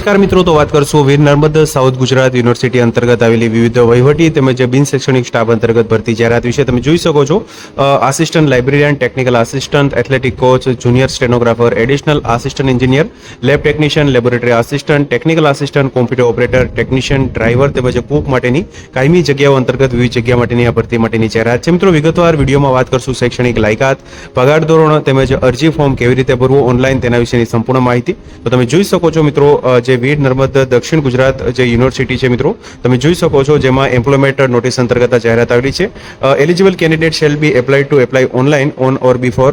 નમસ્કાર મિત્રો તો વાત કરશું વીર નર્મદ સાઉથ ગુજરાત યુનિવર્સિટી અંતર્ગત આવેલી વિવિધ વહીવટી તેમજ બિન શૈક્ષણિક સ્ટાફ અંતર્ગત ભરતી જાહેરાત વિશે તમે જોઈ શકો છો. Assistant librarian technical assistant athletic coach junior stenographer additional assistant engineer lab technician laboratory assistant technical assistant computer operator technician driver તેમજ કુક માટેની કાયમી જગ્યાઓ અંતર્ગત વિવિધ જગ્યા માટેની આ ભરતી માટેની જાહેરાત છે. મિત્રો વિગતવાર વિડીયોમાં વાત કરશું શૈક્ષણિક લાયકાત પગાર ધોરણ તેમજ અરજી ફોર્મ કેવી રીતે ભરવું ઓનલાઈન તેના વિશેની સંપૂર્ણ માહિતી. તો તમે જોઈ શકો છો મિત્રો અ, જે વીર નર્મદ દક્ષિણ ગુજરાત જે યુનિવર્સિટી છે મિત્રો, તમે જોઈ શકો છો જેમાં એમ્પ્લોયમેન્ટ નોટિસ અંતર્ગત જાહેરાત આવેલી છે. Eligible candidate shall be apply to apply online on or before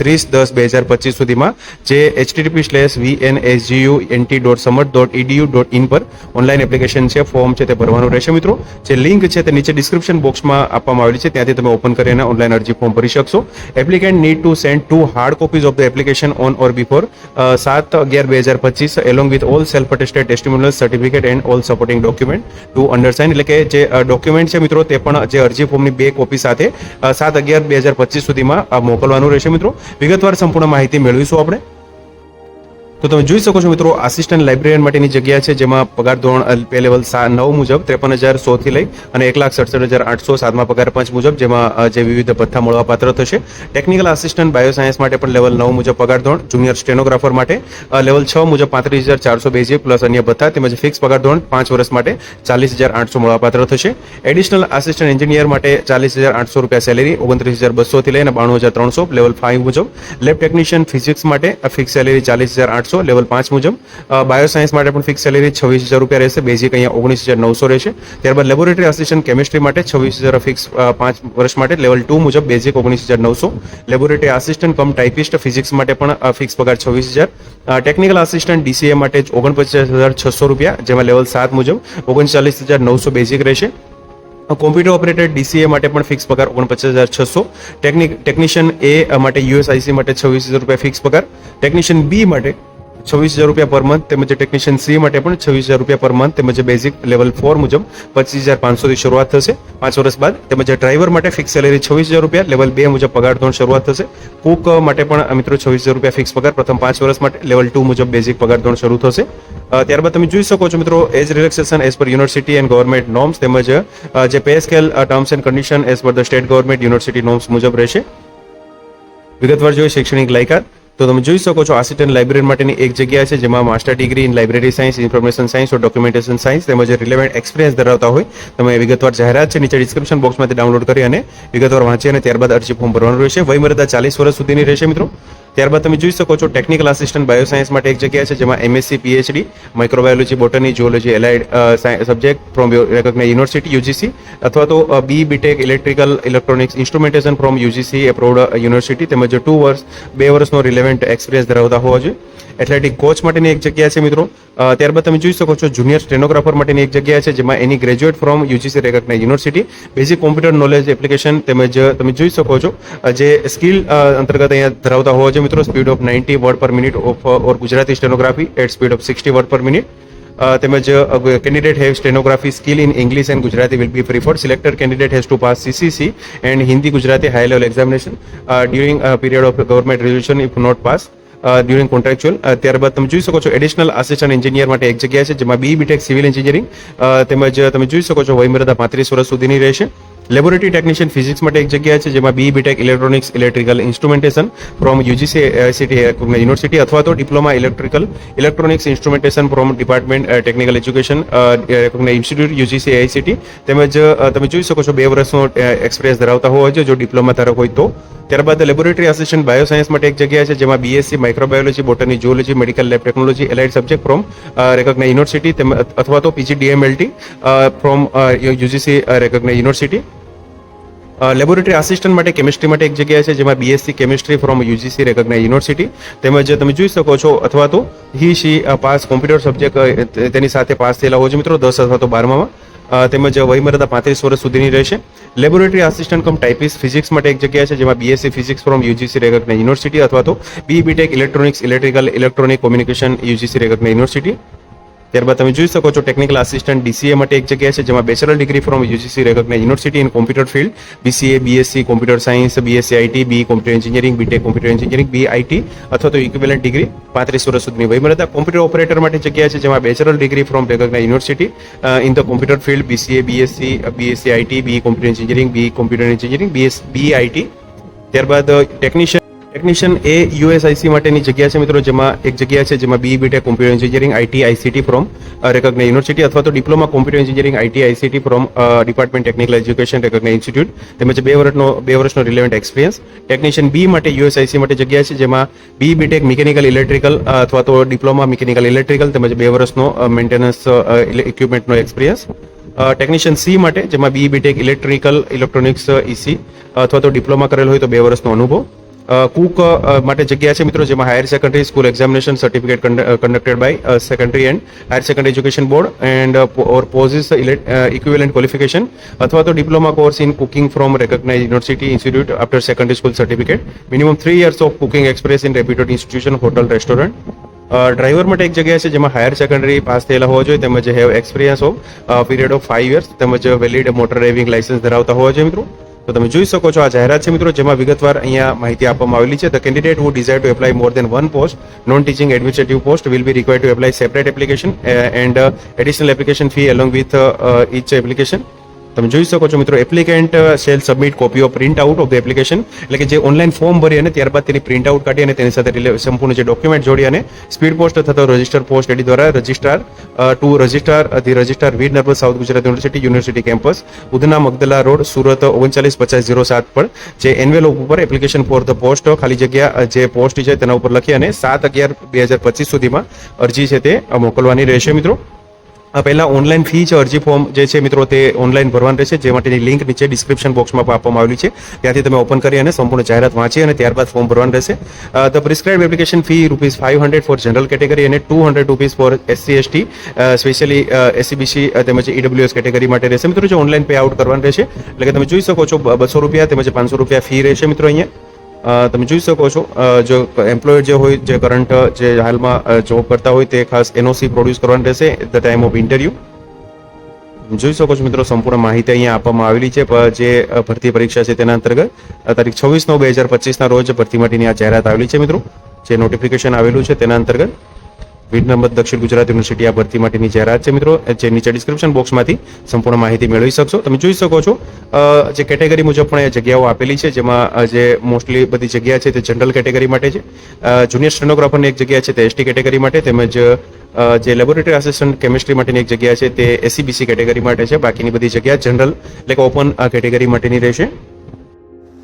ત્રીસ દસ બે હજાર પચીસ સુધીમાં, જે HTTP slash V N S NT dot સમટ dot EDU dot in પર ઓનલાઈન એપ્લિકેશન છે ફોર્મ છે તે ભરવાનું રહેશે મિત્રો. જે લિંક છે તે નીચે ડિસ્ક્રિપ્શન બોક્સમાં આપવામાં આવેલી છે, ત્યાંથી તમે ઓપન કરીને ઓનલાઈન અરજી ફોર્મ ભરી શકશો. Applicant need to send two hard copies of the application on or before સાત અગિયાર બે હજાર પચીસ along with all self attested testimonial certificate and all supporting document to undersign એટલે કે જે ડોક્યુમેન્ટ છે મિત્રો, તે પણ જે અરજી ફોર્મની બે કોપી સાથે સાત અગિયાર બે હજાર પચીસ સુધીમાં મોકલવાનું રહેશે મિત્રો. વિગતવાર સંપૂર્ણ માહિતી મેળવીશું આપણે. તો તમે જોઈ શકો છો મિત્રો આસિસ્ટન્ટ લાઇબ્રેરિયન માટેની જગ્યા છે, જેમાં પગાર ધોરણ પે લેવલ નવ મુજબ, ત્રેપન હજાર સોથી લઈ અને એક લાખ સડસઠ હજાર આઠસો સાતમા પગાર પંચ મુજબ, જેમાં જે વિવિધ ભથ્થા મળવા પાત્ર થશે. ટેકનિકલ આસિસ્ટન્ટ બાયોસાયન્સ માટે પણ લેવલ નવ મુજબ પગાર ધોરણ જુનિયર સ્ટેનોગ્રાફર માટે લેવલ છ મુજબ પાંત્રીસ હજાર ચારસો બેજી પ્લસ અન્ય ભથ્થા, તેમજ ફિક્સ પગાર ધોરણ પાંચ વર્ષ માટે ચાલીસ હજાર આઠસો મળવા પાત્ર થશે. એડિશનલ આસિસ્ટન્ટ એન્જિનિયર માટે ચાલીસ હજાર આઠસો રૂપિયા સેલેરી ઓગણત્રીસ હજાર બસોથી લઈને બાણું હજાર ત્રણસો લેવલ ફાઇવ મુજબ. લેબ ટેકનિશિયન ફિઝિક્સ માટે ફિક્સ સેલેરી ચાલીસ હજાર આઠસો લેવલ પાંચ મુજબ. બાયોસાયન્સ માટે પણ ફિક્સ સેલેરી છવ્વીસ હજાર રૂપિયા રહેશે. બેઝિક અહીંયા ઓગણીસ હજાર નવસો રહેશે. ત્યારબાદ લેબોરેટરી આસિસ્ટન્ટ કેમિસ્ટ્રી માટે છવ્વીસ હજાર ફિક્સ પાંચ વર્ષ માટે લેવલ ટુ મુજબ બેઝિક ઓગણીસ હજાર નવસો. Laboratory assistant cum typist physics માટે પણ ફિક્સ પગાર છવ્વીસ હજાર. ટેકનિકલ આસિસ્ટન્ટ ડીસીએ માટે ઓગણપચાસ હજાર છસો રૂપિયા, જેમાં લેવલ સાત મુજબ ઓગણચાલીસ હજાર નવસો બેઝિક રહેશે. કોમ્પ્યુટર ઓપરેટર ડીસીએ માટે પણ ફિક્સ પગાર ઓગણપચાસ હજાર છસો. ટેકનિક ટેકનિશિયન એ માટે યુએસઆઈસી માટે છવ્વીસ હજાર રૂપિયા ફિક્સ પગાર. ટેકનિશિયન બી માટે છવ્વીસ હજાર રૂપિયા પર મંથ તેમજ ટેકનિશિયન સી માટે પણ છવ્વીસ હજાર રૂપિયા પર મંથ તેમજ બેઝિક લેવલ ફોર મુજબ પચીસ હજાર પાંચસોથી શરૂઆત થશે. પાંચ વર્ષ બાદ તેમજ ડ્રાઈવર માટે ફિક્સ સેલેરી છવ્વીસ હજાર રૂપિયા લેવલ બે મુજબ પગાર ધોરણ શરૂઆત થશે. કુક માટે પણ મિત્રો છવ્વીસ હજાર રૂપિયા ફિક્સ પગાર, પ્રથમ પાંચ વર્ષ માટે લેવલ ટુ મુજબ બેઝિક પગાર ધોરણ શરૂ થશે. ત્યારબાદ તમે જોઈ શકો છો મિત્રો age relaxation as per university and government norms તેમજ જે pay scale terms and condition as per the state government university norms મુજબ રહેશે. વિગતવાર જોઈએ શૈક્ષણિક લાયકાત. તો તમે જોઈ શકો છો આસિસ્ટન્ટ લાઇબ્રેરી માટેની એક જગ્યા છે, જેમાં master degree in library science, information science documentation science તેમજ રિલેવન્ટ એક્સપિરિયન્સ ધરાવતા હોય. તમે વિગતવાર જાહેરાત છે, નીચે ડિસ્ક્રિપ્શન બોક્સમાંથી ડાઉનલોડ કરી અને વિગતવાર વાંચી અને ત્યારબાદ અરજી ફોર્મ ભરવાનું રહેશે. વયમર્યાદા ચાલીસ વર્ષ સુધીની રહેશે મિત્રો. ત્યારબાદ તમે જોઈ શકો છો ટેકનિકલ આસિસ્ટન્ટ બાયોસાયન્સ માટે એક જગ્યા છે, જેમાં MSc PhD microbiology botany zoology allied subject from recognise university UGC અથવા તો B BTech electrical electronics instrumentation from UGC approved university તેમજ ટુ વર્ષ, બે વર્ષનો રિલેવન્ટ એક્સપિરિયન્સ ધરાવતા હોવા જોઈએ. એથ્લેટિક કોચ માટેની એક જગ્યા છે મિત્રો. ત્યારબાદ તમે જોઈ શકો છો જુનિયર સ્ટેનોગ્રાફર માટેની એક જગ્યા છે, જેમાં any graduate from UGC recognise university. Basic computer knowledge application તેમજ, તમે જોઈ શકો છો જે સ્કિલ અંતર્ગત અહીંયા ધરાવતા હોવા જોઈએ મિત્રો. Speed of ninety word per minute of or Gujarati stenography at speed of sixty word per minute તેમજ candidate have stenography skill in English and Gujarati will be preferred selector candidate has to pass CCC and Hindi Gujarati high level examination during period of government resolution if not pass during contractual ત્યારબાદ તમે જોઈ શકો છો additional assistant engineer માટે એક જગ્યા છે, જેમાં બી બીટેક સિવિલ એન્જિનિયરિંગ તેમજ તમે જોઈ શકો છો વયમર્યાદા પાંત્રીસ વર્ષ સુધીની રહેશે. લેબોરેટરી ટેકનિશિયન ફિઝિક્સ માટે એક જગ્યા છે, જેમાં B BTech electronics electrical instrumentation from UGC university અથવા તો diploma electrical electronics instrumentation from department technical education institute UGC ICT તેમજ તમે જોઈ શકો છો બે વર્ષનો એક્સપિરિયન્સ ધરાવતા હોવા જોઈએ, જો ડિપ્લોમા ધારક હોય તો. ત્યારબાદ લેબોરેટરી આસિસ્ટન્ટ બાયોસાયન્સ માટે એક જગ્યા છે, જેમાં BSc microbiology botany zoology medical lab technology allied subject from recognise university અથવા તો PG DMLT from UGC recognise university laboratory assistant માટે કેમિસ્ટ્રી માટે એક જગ્યા છે, જેમાં BSc chemistry from UGC recognise university તેમજ તમે જોઈ શકો છો, અથવા તો he she pass computer subject તેની સાથે પાસ થયેલા હોય છે મિત્રો, દસ અથવા તો બારમામાં. તેમજ વયમર્યાદા પાંત્રીસ વર્ષ સુધીની રહેશે. Laboratory assistant cum typist physics માટે એક જગ્યા છે, જેમાં BSc physics from UGC recognise university અથવા તો B BTech electronics electrical electronic communication UGC recognise university ત્યારબાદ તમે જોઈ શકો છો ટેકનિકલ આસિસ્ટન્ટ ડીસીએ માટે એક જગ્યા છે, જેમાં bachelor degree from UGC recognise university in computer field BCA BSc computer science BSc IT B computer engineering BTech computer engineering B IT અથવા તો ઇક્વિવેલન્ટ ડિગ્રી પાંત્રીસ વર્ષ સુધીની વયમર્યાદા કોમ્પ્યુટર ઓપરેટર માટે જગ્યા છે, જેમાં bachelor degree from recognise university in the computer field BCA BSc BSc IT B computer engineering B computer engineering BS B IT ત્યારબાદ ટેકનિશિયન ટેકનિશિયન એ યુએસઆઈસી માટેની જગ્યા છે મિત્રો, જેમાં એક જગ્યા છે જેમાં B BTech computer engineering IT ICT from recognise university અથવા તો diploma computer engineering IT ICT from department technical education recognise institute તેમજ બે વર્ષનો બે વર્ષનો રિલેવન્ટ એક્સપિરિયન્સ ટેકનિશિયન બી માટે યુએસઆઈસી માટે જગ્યા છે જેમાં બી બીટેક મિકેનિકલ ઇલેક્ટ્રિકલ અથવા તો ડિપ્લોમા મિકેનિકલ ઇલેક્ટ્રિકલ તેમજ બે વર્ષનો મેન્ટેનન્સ ઇક્વિપમેન્ટનો એક્સપિરિયન્સ ટેકનિશિયન સી માટે, જેમાં B BTech electrical electronics EC અથવા તો ડિપ્લોમા કરેલ હોય તો બે વર્ષનો અનુભવ. કુક માટે જગ્યા છે મિત્રો જેમાં higher secondary school examination certificate conducted by secondary and higher secondary education board and or possess equivalent qualification અથવા તો diploma course in cooking from recognise university institute after secondary school certificate minimum three years of cooking express in reputed institution hotel restaurant driver માટે એક જગ્યા છે જેમાં higher secondary pass થયેલા હોવા જોઈએ તેમજ have experience of period of five years તેમજ વેલિડ મોટર ડ્રાઇવિંગ લાઇસન્સ ધરાવતા હોવા જોઈએ મિત્રો. તો તમે જોઈ શકો છો આ જાહેરાત છે મિત્રો જેમાં વિગતવાર અહીંયા માહિતી આપવામાં આવેલી છે the candidate who desire to apply more than one post non teaching administrative post will be required to apply separate application uh, and uh, additional application fee along with તમે જોઈ શકો છો મિત્રો applicant shall submit copy of print out of the application એટલે કે જે online form ભરી અને ત્યારબાદ તેની પ્રિન્ટ આઉટ કાઢી અને તેની સાથે સંપૂર્ણ જે ડોક્યુમેન્ટ જોડી અને સ્પીડ પોસ્ટ થતો રજિસ્ટર પોસ્ટ એડી દ્વારા registrar to registrar the registrar Veer Narmad south Gujarat university university campus Udhna Magdalla road, Surat, ઓગણચાલીસ પચાસ ઝીરો સાત પર. જે એન્વેલોપ ઉપર એપ્લિકેશન ફોર ધ પોસ્ટ ખાલી જગ્યા જે પોસ્ટ છે તેના ઉપર લખી અને સાત અગિયાર બે હજાર પચીસ સુધીમાં અરજી છે તે મોકલવાની રહેશે મિત્રો. પહેલા ઓનલાઈન ફી છે, અરજી ફોર્મ જે છે મિત્રો તે ઓનલાઈન ભરવાનું રહેશે, જે માટેની લિંક નીચે ડિસ્ક્રિપ્શન બોક્સમાં આપવામાં આવેલી છે. ત્યાંથી તમે ઓપન કરી અને સંપૂર્ણ જાહેરાત વાંચી અને ત્યારબાદ ફોર્મ ભરવાનું રહેશે. The prescribe application fee rupees five hundred for general category અને two hundred rupees for SC ST specially SCBC તેમજ ઈડબ્લ્યુએસ કેટેગરી માટે રહેશે. મિત્રો, જે ઓનલાઈન પે આઉટ કરવાનું રહેશે, એટલે કે તમે જોઈ શકો છો બસો રૂપિયા તેમજ પાંચસો રૂપિયા ફી રહેશે મિત્રો અહીંયા. તમે જોઈ શકો છો જો એમ્પ્લોયર જે હોય, જે કરંટ જે હાલમાં જોબ કરતા હોય તે ખાસ એનઓસી પ્રોડ્યુસ કરવાનું રહેશે at the time of interview જોઈ શકો છો મિત્રો, સંપૂર્ણ માહિતી અહીંયા આપવામાં આવેલી છે જે ભરતી પરીક્ષા છે તેના અંતર્ગત. તારીખ છવ્વીસ નવ બે હજાર પચીસના રોજ ભરતી માટેની આ જાહેરાત આવેલી છે મિત્રો, જે નોટિફિકેશન આવેલું છે તેના અંતર્ગત. વિનમ્ર દક્ષિણ ગુજરાત યુનિવર્સિટી આ ભરતી માટેની જાહેરાત છે મિત્રો. જે નીચે ડિસ્ક્રિપ્શન બોક્સમાંથી સંપૂર્ણ માહિતી મેળવી શકશો. તમે જોઈ શકો છો જે કેટેગરી મુજબ પણ એ જગ્યાઓ આપેલી છે, જેમાં જે મોસ્ટલી બધી જગ્યા છે તે જનરલ કેટેગરી માટે છે. જુનિયર સ્ટેનોગ્રાફરની એક જગ્યા છે તે એસટી કેટેગરી માટે, તેમજ જે લેબોરેટરી આસિસ્ટન્ટ કેમિસ્ટ્રી માટેની એક જગ્યા છે તે એસસીબીસી કેટેગરી માટે છે. બાકીની બધી જગ્યા જનરલ એટલે કે ઓપન કેટેગરી માટેની રહેશે.